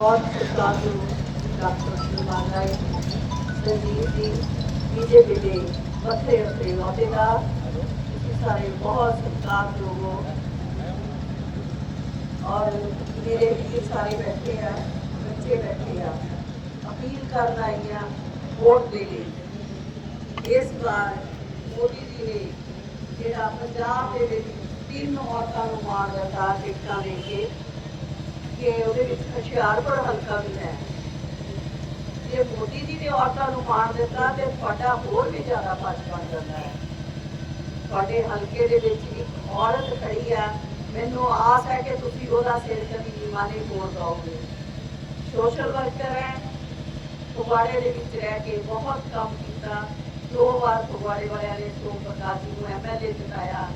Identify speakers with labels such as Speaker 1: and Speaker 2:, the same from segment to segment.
Speaker 1: ਬਹੁਤ ਸਰਕਾਰ ਨੂੰ ਡਾਕਟਰ ਸਲਮਾਨ ਰਾਏ ਸੰਜੀਵ ਜੀ ਬੀਜੇਪੀ ਦੇ ਵੱਖਰੇ ਵੱਖਰੇ ਅਹੁਦੇਦਾਰ ਤੁਸੀਂ ਸਾਰੇ ਬਹੁਤ ਸਤਿਕਾਰਯੋਗ ਹੋ ਔਰ ਮੇਰੇ ਵੀਰ ਸਾਰੇ ਬੈਠੇ ਆ ਬੱਚੇ ਬੈਠੇ ਆ ਅਪੀਲ ਕਰਨ ਆਈ ਆ ਵੋਟ ਦੇ ਲਈ ਇਸ ਵਾਰ ਮੋਦੀ ਜੀ ਨੇ ਜਿਹੜਾ ਪੰਜਾਬ ਦੇ ਵਿੱਚ ਤਿੰਨ ਔਰਤਾਂ ਨੂੰ ਮਾਣ ਦਿੱਤਾ ਟਿਕਟਾਂ ਦੇ ਕੇ ਕਿ ਉਹਦੇ ਵਿੱਚ ਹੁਸ਼ਿਆਰਪੁਰ ਹਲਕਾ ਵੀ ਹੈ। ਜੇ ਮੋਦੀ ਜੀ ਨੇ ਔਰਤਾਂ ਨੂੰ ਮਾਣ ਦਿੱਤਾ ਤੇ ਤੁਹਾਡਾ ਹੋਰ ਵੀ ਜ਼ਿਆਦਾ ਪੱਜ ਬਣ ਜਾਂਦਾ ਹੈ। ਤੁਹਾਡੇ ਹਲਕੇ ਦੇ ਵਿੱਚ ਇੱਕ ਔਰਤ ਖੜੀ ਆ ਮੈਨੂੰ ਆਸ ਹੈ ਕਿ ਤੁਸੀਂ ਉਹਦਾ ਸਿਰ ਕਦੀ ਨਿਮਾਨੇ ਮੋੜ ਪਾਓਗੇ ਸੋਸ਼ਲ ਵਰਕਰ ਹੈ। ਫਗਵਾੜੇ ਦੇ ਵਿੱਚ ਰਹਿ ਕੇ ਬਹੁਤ ਕੰਮ ਕੀਤਾ। ਦੋ ਵਾਰ ਫਗਵਾੜੇ ਵਾਲਿਆਂ ਨੇ ਸੋਮ ਪ੍ਰਕਾਸ਼ ਜੀ ਨੂੰ ਐਮਐਲਏ ਜਿਤਾਇਆ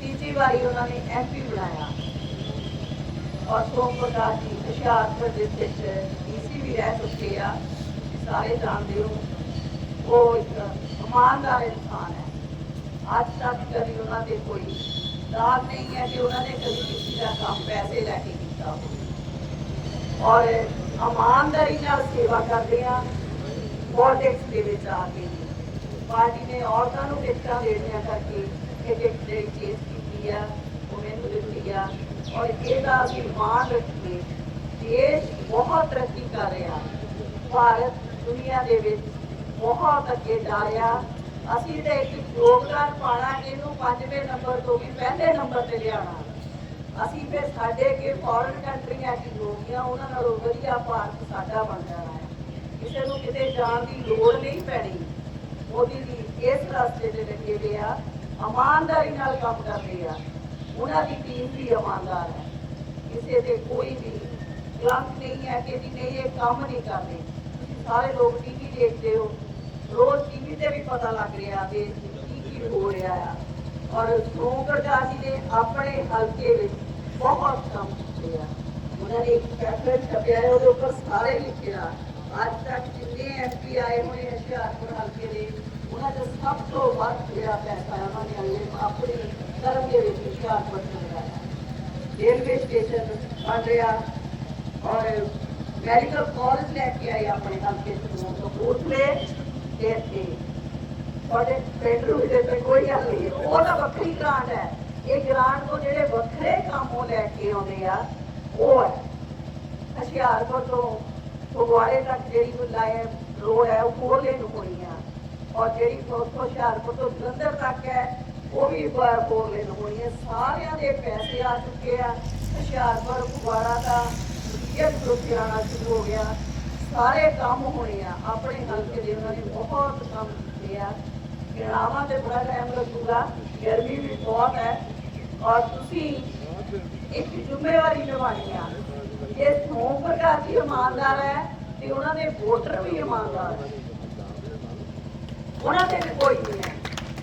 Speaker 1: ਤੀਜੀ ਵਾਰੀ ਉਹਨਾਂ ਨੇ ਐਮਪੀ ਬਣਾਇਆ। ਔਰ ਸੋਮ ਪ੍ਰਕਾਸ਼ ਜੀ ਹੁਸ਼ਿਆਰਪੁਰ ਦੇ ਡੀਸੀ ਵੀ ਰਹਿ ਚੁੱਕੇ ਆ। ਸਾਰੇ ਜਾਣਦੇ ਹੋ, ਉਹ ਇੱਕ ਇਮਾਨਦਾਰ ਇਨਸਾਨ ਹੈ। ਅੱਜ ਤੱਕ ਕਦੀ ਉਹਨਾਂ ਦੇ ਕੋਈ ਦਾਗ ਨਹੀਂ ਹੈ ਕਿ ਉਹਨਾਂ ਨੇ ਕਦੀ ਕਿਸੇ ਦਾ ਕੰਮ ਪੈਸੇ ਲੈ ਕੇ ਕੀਤਾ ਹੋਵੇ। ਔਰ ਇਮਾਨਦਾਰੀ ਨਾਲ ਸੇਵਾ ਕਰਦੇ ਆ ਪੋਲਿਟਿਕਸ ਦੇ ਵਿੱਚ ਆ ਕੇ। ਪਾਰਟੀ ਨੇ ਔਰਤਾਂ ਨੂੰ ਟਿਕਟਾਂ ਦੇਣੀਆਂ ਕਰਕੇ ਇਹ ਟਿਕਟ ਚੇਂਜ ਕੀਤੀ ਆ। ਉਹ ਮੈਨੂੰ ਦਿੱਤੀ ਆ ਔਰ ਇਹਦਾ ਅਸੀਂ ਮਾਣ ਰੱਖੀਏ ਦੇਸ਼ ਬਹੁਤ ਤਰੱਕੀ ਕਰ ਰਿਹਾ। ਭਾਰਤ ਦੁਨੀਆ ਦੇ ਵਿੱਚ ਬਹੁਤ ਅੱਗੇ ਜਾ ਰਿਹਾ। ਅਸੀਂ ਤੇ ਇੱਕ ਯੋਗਦਾਨ ਪਾਣਾ ਇਹਨੂੰ ਪੰਜਵੇਂ ਨੰਬਰ ਤੋਂ ਵੀ ਪਹਿਲੇ ਨੰਬਰ ਤੇ ਲਿਆਉਣਾ। ਅਸੀਂ ਫਿਰ ਸਾਡੇ ਅੱਗੇ ਫੋਰਨ ਕੰਟਰੀਆਂ ਕੀ ਹੋ ਉਹਨਾਂ ਨਾਲੋਂ ਵਧੀਆ ਭਾਰਤ ਸਾਡਾ ਬਣ ਜਾਣਾ ਹੈ। ਕਿਸੇ ਨੂੰ ਕਿਤੇ ਜਾਣ ਦੀ ਲੋੜ ਨਹੀਂ ਪੈਣੀ। ਮੋਦੀ ਜੀ ਇਸ ਰਸਤੇ ਤੇ ਲੱਗੇ ਹੋਏ ਆ। ਇਮਾਨਦਾਰੀ ਨਾਲ ਕੰਮ ਕਰਦੇ ਆ। ਉਹਨਾਂ ਦੀ ਟੀਮ ਵੀ ਇਮਾਨਦਾਰ ਹੈ। ਕਿਸੇ ਦੇ ਕੋਈ ਵੀ ਕਲੰਕ ਨਹੀਂ ਹੈ ਕਿ ਜੀ ਨਹੀਂ, ਇਹ ਕੰਮ ਨਹੀਂ ਕਰਦੇ। ਸਾਰੇ ਲੋਕ ਟੀਵੀ ਦੇਖਦੇ ਹੋ। ਰੋਜ਼ ਟੀਵੀ ਤੇ ਵੀ ਪਤਾ ਲੱਗ ਰਿਹਾ ਦੇਸ਼ ਕੀ ਕੀ ਹੋ ਰਿਹਾ ਆ। ਔਰ ਸੋਮ ਜੀ ਨੇ ਆਪਣੇ ਹਲਕੇ ਵਿੱਚ ਬਹੁਤ ਕੰਮ ਕੀਤੇ ਉਹਨਾਂ ਨੇ ਇੱਕ ਪੈਪਲੇਟ ਛਪਿਆ ਹੈ, ਉਹਦੇ ਉੱਪਰ ਸਾਰੇ ਲਿਖਿਆ ਅੱਜ ਤੱਕ ਜਿੰਨੇ ਐਮਪੀ ਆਏ ਹੋਏ ਹੁਸ਼ਿਆਰਪੁਰ ਹਲਕੇ ਦੇ, ਉਹਨਾਂ ਦਾ ਸਭ ਤੋਂ ਵੱਧ ਜਿਹੜਾ ਪੈਸਾ ਉਹਨਾਂ ਨੇ ਆਪਣੇ ਧਰਮ ਦੇ ਵਿੱਚ ਹੁਸ਼ਿਆਰਪੁਰ ਚ ਲਗਾਇਆ ਰੇਲਵੇ ਸਟੇਸ਼ਨ ਬਣ ਰਿਹਾ ਔਰ ਮੈਡੀਕਲ ਕਾਲਜ ਲੈ ਕੇ ਆਏ ਆਪਣੇ ਹਲਕੇ ਤੋਂ ਕਪੂਰਥਲੇ ਤੇ ਇੱਥੇ ਤੁਹਾਡੇ ਪਿੰਡ ਨੂੰ ਤੇ ਕੋਈ ਹੱਲ ਨਹੀਂ ਉਹ ਤਾਂ ਵੱਖਰੀ ਗ੍ਰਾਂਟ ਹੈ। ਇਹ ਗ੍ਰਾਂਟ ਤੋਂ ਜਿਹੜੇ ਵੱਖਰੇ ਕੰਮ ਉਹ ਲੈ ਕੇ ਆਉਂਦੇ ਆ, ਉਹ ਹੈ। ਹੁਸ਼ਿਆਰਪੁਰ ਤੋਂ ਫਗਵਾੜੇ ਤੱਕ ਜਿਹੜੀ ਲਾਇਆ ਰੋਡ ਹੈ, ਉਹ ਫੋਰ ਲੇਨ ਹੋਣੀ ਆ। ਔਰ ਜਿਹੜੀ ਉੱਥੋਂ ਹੁਸ਼ਿਆਰਪੁਰ ਤੋਂ ਜਲੰਧਰ ਤੱਕ ਹੈ ਉਹ ਵੀ ਫੋਰ ਹੋਣੀ ਹੈ, ਸਾਰਿਆਂ ਦੇ ਪੈਸੇ ਆ ਚੁੱਕੇ ਆ। ਹੁਸ਼ਿਆਰਪੁਰ, ਫਗਵਾੜਾ ਦਾ ਇਹ ਗਰੁੱਪ ਆਉਣਾ ਸ਼ੁਰੂ ਹੋ ਗਿਆ। ਸਾਰੇ ਕੰਮ ਹੋਣੇ ਆ, ਆਪਣੇ ਹਲਕੇ ਦੇ ਉਹਨਾਂ ਨੇ ਬਹੁਤ ਕੰਮ ਕੀਤੇ ਆ। ਗਿਣਾਵਾਂ ਤੇ ਬੜਾ ਟਾਈਮ ਲੱਗੂਗਾ, ਗਰਮੀ ਵੀ ਬਹੁਤ ਹੈ। ਔਰ ਤੁਸੀਂ ਇੱਕ ਜ਼ਿੰਮੇਵਾਰੀ ਨਿਭਾਉਣੀ ਆ। ਇਹ ਸੋਮ ਪ੍ਰਕਾਸ਼ ਜੀ ਇਮਾਨਦਾਰ ਹੈ, ਤੇ ਉਹਨਾਂ ਦੇ ਵੋਟਰ ਵੀ ਇਮਾਨਦਾਰ ਹੈ ਉਹਨਾਂ ਦੇ ਵੀ ਕੋਈ ਨਹੀਂ ਹੈ।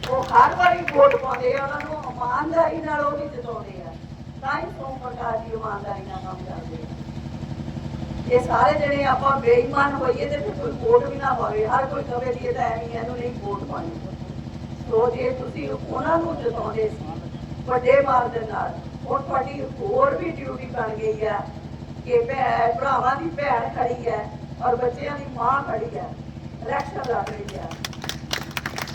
Speaker 1: ਉਹ ਹਰ ਵਾਰੀ ਵੋਟ ਪਾਉਂਦੇ ਆ, ਉਹਨਾਂ ਨੂੰ ਇਮਾਨਦਾਰੀ ਨਾਲ ਉਹ ਵੀ ਜਿਤਾਉਂਦੇ ਆ। ਤਾਂ ਹੀ ਸੋਮ ਪ੍ਰਕਾਸ਼ ਜੀ ਇਮਾਨਦਾਰੀ ਨਾਲ ਕੰਮ ਕਰਦੇ ਆ। ਇਹ ਸਾਰੇ ਜਿਹੜੇ ਆਪਾਂ ਬੇਈਮਾਨ ਹੋਈਏ ਤੇ ਫਿਰ ਕੋਈ ਵੋਟ ਵੀ ਨਾ ਪਾਵੇ। ਹਰ ਕੋਈ ਕਵੇ ਜੀ ਇਹ ਤਾਂ ਐਵੇਂ ਇਹਨੂੰ ਨਹੀਂ ਵੋਟ ਪਾਣੀ ਸੋ ਜੇ ਤੁਸੀਂ ਉਹਨਾਂ ਨੂੰ ਜਿਤਾਉਂਦੇ ਸੀ, ਵੱਡੇ ਮਾਰਜਨ ਨਾਲ, ਹੁਣ ਤੁਹਾਡੀ ਹੋਰ ਵੀ ਡਿਊਟੀ ਬਣ ਗਈ ਹੈ ਕਿ ਭੈਣ ਭਰਾਵਾਂ ਦੀ ਭੈਣ ਖੜੀ ਹੈ ਔਰ ਬੱਚਿਆਂ ਦੀ ਮਾਂ ਖੜੀ ਹੈ ਇਲੈਕਸ਼ਨ ਲੜ ਰਹੀ ਹੈ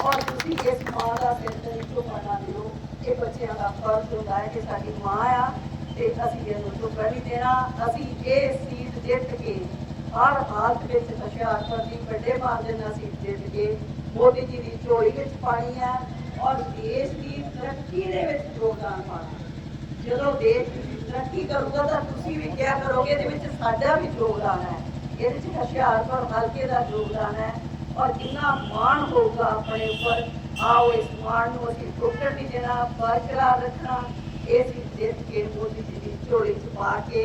Speaker 1: ਔਰ ਤੁਸੀਂ ਇਸ ਮਾਂ ਦਾ ਸਿਰ ਤੇ ਇੱਕੋ ਪਤਾ ਦਿਓ ਇਹ ਬੱਚਿਆਂ ਦਾ ਫਰਜ਼ ਹੁੰਦਾ ਹੈ ਕਿ ਸਾਡੀ ਮਾਂ ਆ ਤੇ ਅਸੀਂ ਇਹਨੂੰ ਝੁਕਣ ਨਹੀਂ ਦੇਣਾ ਅਸੀਂ ਇਹ ਸੀਟ ਜਿੱਤ ਕੇ ਹਰ ਹਾਲਤ ਵਿੱਚ ਹੁਸ਼ਿਆਰਪੁਰ ਦੀ ਵੱਡੇ ਮਾਰਜਨ ਨਾਲ ਸੀਟ ਜਿੱਤ ਕੇ ਮੋਦੀ ਜੀ ਦੀ ਝੋਲੀ ਵਿੱਚ ਪਾਣੀ ਹੈ ਔਰ ਦੇਸ਼ ਦੀ ਤਰੱਕੀ ਦੇ ਵਿੱਚ ਯੋਗਦਾਨ ਪਾਣਾ ਜਦੋਂ ਦੇਸ਼ ਤਰੱਕੀ ਕਰੂਗਾ ਤਾਂ ਤੁਸੀਂ ਵੀ ਕਿਆ ਕਰੋਗੇ ਇਹਦੇ ਵਿੱਚ ਸਾਡਾ ਵੀ ਯੋਗਦਾਨ ਹੈ ਇਹਦੇ ਵਿੱਚ ਹੁਸ਼ਿਆਰਪੁਰ ਹਲਕੇ ਦਾ ਯੋਗਦਾਨ ਹੈ ਔਰ ਜਿੰਨਾ ਮਾਣ ਹੋਊਗਾ ਆਪਣੇ ਉੱਪਰ, ਆਓ ਇਸ ਮਾਣ ਨੂੰ ਅਸੀਂ ਟੁੱਟਣ ਨਹੀਂ ਦੇਣਾ ਬਰਕਰਾਰ ਰੱਖਣਾ। ਇਹ ਸੀ ਜਿੱਤ ਕੇ ਮੋਦੀ ਜੀ ਦੀ ਝੋਲੀ ਚ ਪਾ ਕੇ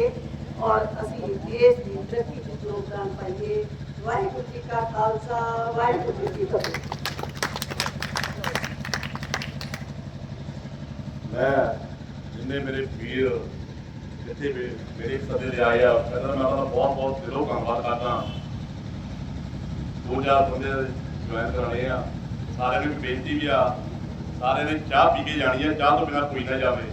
Speaker 1: ਔਰ ਅਸੀਂ ਦੇਸ਼ ਦੀ ਤਰੱਕੀ ਚ ਯੋਗਦਾਨ ਪਾਈਏ। ਵਾਹਿਗੁਰੂ ਜੀ ਕਾ ਖਾਲਸਾ, ਵਾਹਿਗੁਰੂ ਜੀ ਕੀ ਫਤਿਹ।
Speaker 2: ਮੈਂ ਜਿੰਨੇ ਮੇਰੇ ਵੀਰ ਜਿੱਥੇ ਮੇਰੇ ਸਦੇ ਦੇ ਆ, ਪਹਿਲਾਂ ਮੈਂ ਉਹਨਾਂ ਦਾ ਬਹੁਤ ਬਹੁਤ ਦਿਲੋਂ ਧੰਨਵਾਦ ਕਰਦਾ ਦੋ ਚਾਰ ਬੰਦੇ ਜੁਆਇਨ ਕਰਾਣੇ ਆ। ਸਾਰਿਆਂ ਨੂੰ ਬੇਨਤੀ ਵੀ ਆ, ਸਾਰਿਆਂ ਨੇ ਚਾਹ ਪੀ ਕੇ ਜਾਣੀ ਆ, ਚਾਹ ਤੋਂ ਬਿਨਾਂ ਕੋਈ ਨਾ ਜਾਵੇ।